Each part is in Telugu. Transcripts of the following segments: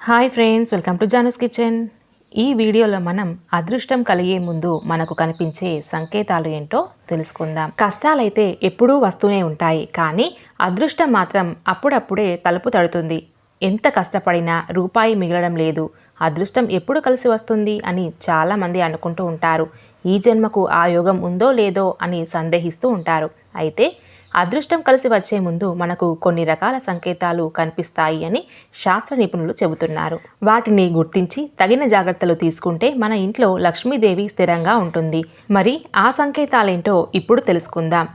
Hi friends welcome to జానస్ kitchen. ఈ వీడియోలో మనం అదృష్టం కలిగే ముందు మనకు కనిపించే సంకేతాలు ఏంటో తెలుసుకుందాం. కష్టాలైతే ఎప్పుడూ వస్తూనే ఉంటాయి కానీ అదృష్టం మాత్రం అప్పుడప్పుడే తలుపు తడుతుంది. ఎంత కష్టపడినా రూపాయి మిగలడం లేదు. అదృష్టం ఎప్పుడు కలిసి వస్తుంది అని చాలామంది అనుకుంటూ ఉంటారు. ఈ జన్మకు ఆ యోగం ఉందో లేదో అని సందేహిస్తూ ఉంటారు. అయితే అదృష్టం కలిసి వచ్చే ముందు మనకు కొన్ని రకాల సంకేతాలు కనిపిస్తాయి అని శాస్త్ర నిపుణులు చెబుతున్నారు. వాటిని గుర్తించి తగిన జాగ్రత్తలు తీసుకుంటే మన ఇంట్లో లక్ష్మీదేవి స్థిరంగా ఉంటుంది. మరి ఆ సంకేతాలేంటో ఇప్పుడు తెలుసుకుందాం.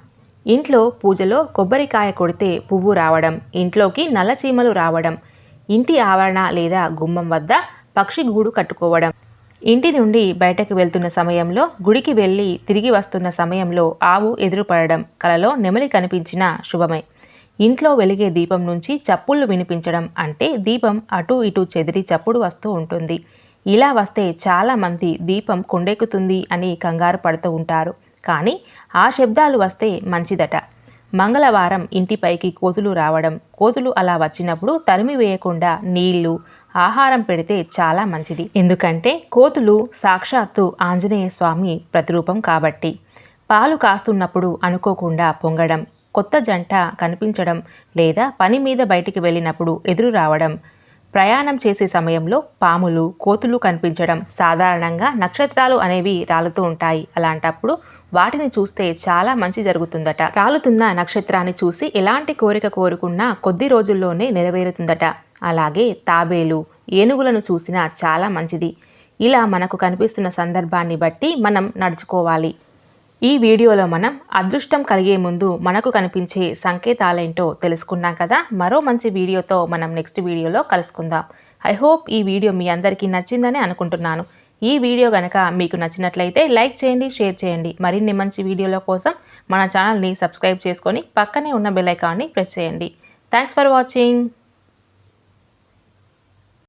ఇంట్లో పూజలో కొబ్బరికాయ కొడితే పువ్వు రావడం ఇంట్లోకి నల్ల చీమలు రావడం ఇంటి ఆవరణ లేదా గుమ్మం వద్ద పక్షి గూడు కట్టుకోవడం ఇంటి నుండి బయటకు వెళ్తున్న సమయంలో గుడికి వెళ్ళి తిరిగి వస్తున్న సమయంలో ఆవు ఎదురుపడడం కలలో నెమలి కనిపించిన శుభమే. ఇంట్లో వెలిగే దీపం నుంచి చప్పుళ్ళు వినిపించడం అంటే దీపం అటు ఇటు చెదిరి చప్పుడు వస్తూ ఉంటుంది. ఇలా వస్తే చాలామంది దీపం కొండెక్కుతుంది అని కంగారు పడుతూ ఉంటారు. కానీ ఆ శబ్దాలు వస్తే మంచిదట. మంగళవారం ఇంటిపైకి కోతులు రావడం కోతులు అలా వచ్చినప్పుడు తరిమి వేయకుండా నీళ్ళు ఆహారం పెడితే చాలా మంచిది. ఎందుకంటే కోతులు సాక్షాత్తు ఆంజనేయ స్వామి ప్రతిరూపం కాబట్టి. పాలు కాస్తున్నప్పుడు అనుకోకుండా పొంగడం కొత్త జంట కనిపించడం లేదా పని మీద బయటికి వెళ్ళినప్పుడు ఎదురు రావడం ప్రయాణం చేసే సమయంలో పాములు కోతులు కనిపించడం సాధారణంగా నక్షత్రాలు అనేవి రాలుతూ ఉంటాయి. అలాంటప్పుడు వాటిని చూస్తే చాలా మంచి జరుగుతుందట. రాలుతున్న నక్షత్రాన్ని చూసి ఎలాంటి కోరిక కోరుకున్నా కొద్ది రోజుల్లోనే నెరవేరుతుందట. అలాగే తాబేలు ఏనుగులను చూసినా చాలా మంచిది. ఇలా మనకు కనిపిస్తున్న సందర్భాన్ని బట్టి మనం నడుచుకోవాలి. ఈ వీడియోలో మనం అదృష్టం కలిగే ముందు మనకు కనిపించే సంకేతాలేంటో తెలుసుకున్నాం కదా? మరో మంచి వీడియోతో మనం నెక్స్ట్ వీడియోలో కలుసుకుందాం. ఐ హోప్ ఈ వీడియో మీ అందరికీ నచ్చిందని అనుకుంటున్నాను. ఈ వీడియో కనుక మీకు నచ్చినట్లయితే లైక్ చేయండి షేర్ చేయండి. మరిన్ని మంచి వీడియోల కోసం మన ఛానల్ని సబ్స్క్రైబ్ చేసుకొని పక్కనే ఉన్న బెల్ ఐకాన్ని ప్రెస్ చేయండి. Thanks for watching